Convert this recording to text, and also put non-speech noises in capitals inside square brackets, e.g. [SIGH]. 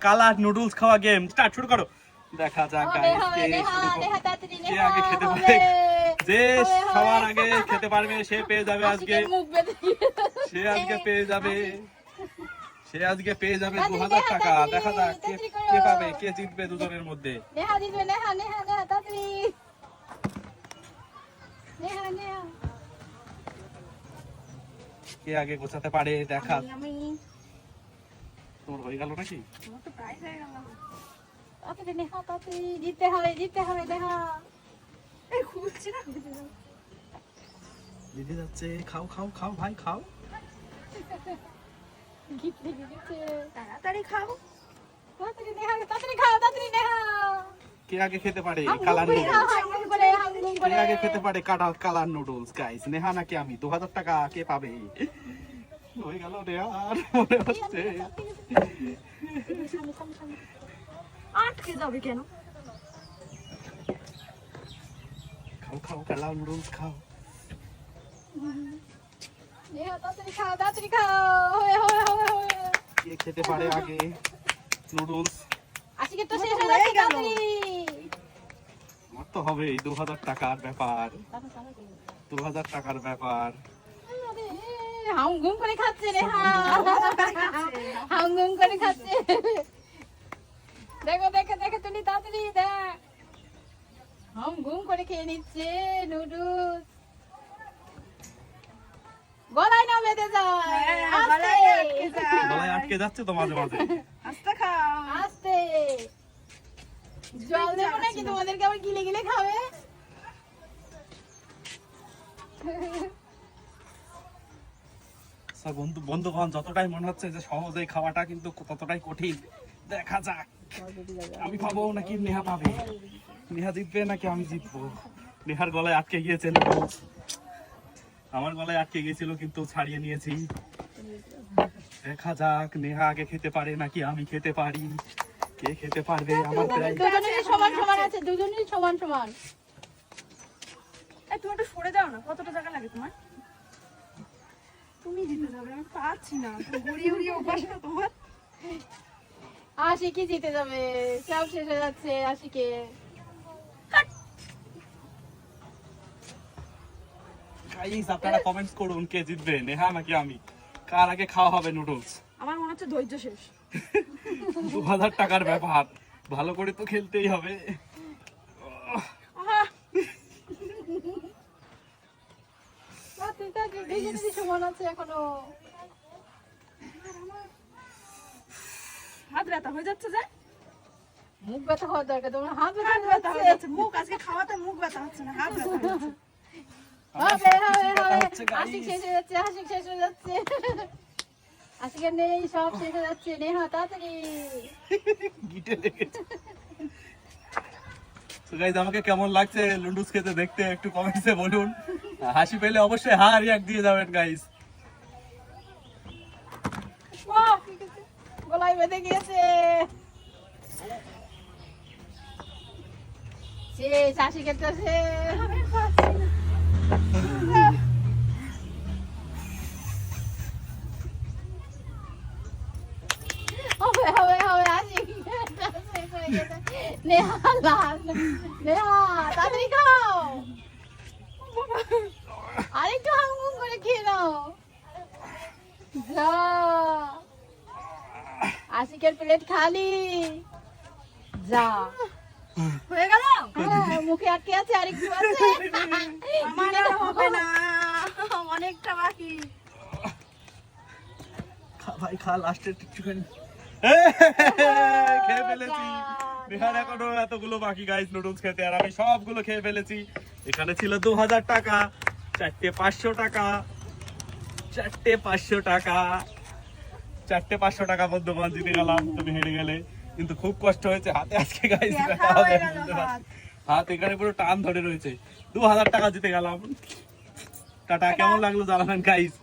Colour noodles খাওয়া game. Start শুরু করো। দেখা যাক হবে কে আগে খেতে। পারে? যে। সবার আগে খেতে পারবে সে পেয়ে যাবে আজকে। সে আজকে পেয়ে যাবে। সে আজকে পেয়ে যাবে দু হাজার টাকা। দেখা যাক কে কে পাবে কে জিতবে দুজনের মধ্যে। কে আগে গোছাতে পারে দেখা। আমি হয়ে গেল নাকি? তো হয়ে গেল। তাড়াতাড়ি নেহা তাড়াতাড়ি জিততে হবে জিততে হবে নেহা এই খুলছি না দিদি যাচ্ছে খাও খাও খাও ভাই খাও। গিফট লেগে তাড়াতাড়ি খাও। তাড়াতাড়ি নেহা তাড়াতাড়ি খাও তাড়াতাড়ি নেহা। কে আগে খেতে পারে কালার নুডলস কে আগে খেতে পারে কাটা কালার নুডলস গাইস নেহা নাকি আমি? দু হাজার টাকা কে পাবে? হয়ে গেল রে আর মনে হচ্ছে। আটকে যাবে কেন? খাও খাও খাও। খেতে পারে আগে? নুডলস। আজকে তো শেষ হয়ে আমার তো হবে দু হাজার টাকার ব্যাপার। দু হাজার টাকার ব্যাপার। হাম ঘুম করে খাচ্ছে রে হাম ঘুম করে খাচ্ছে। দেখো দেখো দেখো তুমি তাড়াতাড়ি দেখ। হাম ঘুম করে খেয়ে নিচ্ছে নুডলস। গলায় না বেঁধে যায়। হ্যাঁ, আস্তে। যায়। গলায় আটকে যাচ্ছে তো মাঝে মাঝে। আস্তে খাও। আস্তে। জল দেবো নাকি? তোমাদেরকে আবার গিলে গিলে খাবে? বন্ধু বন্ধুগণ যতটাই মনে হচ্ছে যে সহজে খাওয়াটা কিন্তু ততটাই কঠিন। দেখা যাক। আমি পাবো নাকি নেহা পাবে? নেহা জিতবে নাকি আমি জিতবো? নেহার গলায় আটকে গিয়েছে আমার গলায় আটকে গিয়েছিল কিন্তু ছাড়িয়ে নিয়েছি। দেখা যাক নেহা আগে খেতে পারে নাকি আমি খেতে পারি? কে খেতে পারবে? আমার সমান সমান আছে দুজনেরই সমান সমান। এই তুমি একটু সরে যাও না কতটা জায়গা লাগে তোমার? তুমি জিতে যাবে আমি পাচ্ছি না। ঘুরিয়ে ঘুরিয়ে অভ্যাস না তোমার। আশিকি জিতে যাবে সব শেষ হয়ে যাচ্ছে আশিকে। গাইস আপনারা কমেন্টস করুন কে জিতবে নেহা নাকি আমি? কার আগে খাওয়া হবে নুডলস আমার মনে হচ্ছে ধৈর্য শেষ। [LAUGHS] দু হাজার টাকার ব্যাপার ভালো করে তো খেলতেই হবে। তাড়াতাড়ি, তাড়াতাড়ি, আছে এখনও হাত ব্যথা হয়ে যাচ্ছে যে মুখ ব্যথা হওয়ার দরকার তোমার হাত ব্যথা হয়ে যাচ্ছে মুখ আজকে খাওয়াতে মুখ ব্যথা হচ্ছে না হাত ব্যথা হয়ে যাচ্ছে হবে হবে হবে আশিক শেষ হয়ে যাচ্ছে আশিক শেষ হয়ে যাচ্ছে আশিকের নেই সব শেষ হয়ে যাচ্ছে নেহা তাড়াতাড়ি গিটে লেগেছে আমাকে কেমন লাগছে লুডুস খেতে দেখতে? একটু কমেন্টসে বলুন। হাসি পেলে অবশ্যই হা রিয়াক্ট দিয়ে যাবেন না হবে হবে হবে হয়ে গেছে নেহা লাল। নেহা তাড়াতাড়ি খাও। আরেকটু হামগুম করে খেয়ে নাও। যা। আশিকের প্লেট খালি। যা। হয়ে গেল? হ্যাঁ, মুখে আটকে আছে আরেকটু আছে। আমার আর হবে না অনেকটা বাকি। খা ভাই খা লাস্টের একটুখানি। বিহার এখনও এতগুলো বাকি গাইস নুডলস খেতে আর আমি সবগুলো খেয়ে ফেলেছি। এখানে ছিল দু হাজার টাকা চারটে পাঁচশো টাকা চারটে পাঁচশো টাকা। চারটে পাঁচশো টাকা বন্ধুবান জিতে গেলাম তুমি হেরে গেলে। কিন্তু খুব কষ্ট হয়েছে হাতে আজকে গাইস। হাত। এখানে পুরো টান ধরে রয়েছে। দু হাজার টাকা জিতে গেলাম। টাটা কেমন লাগল জানাবেন গাইস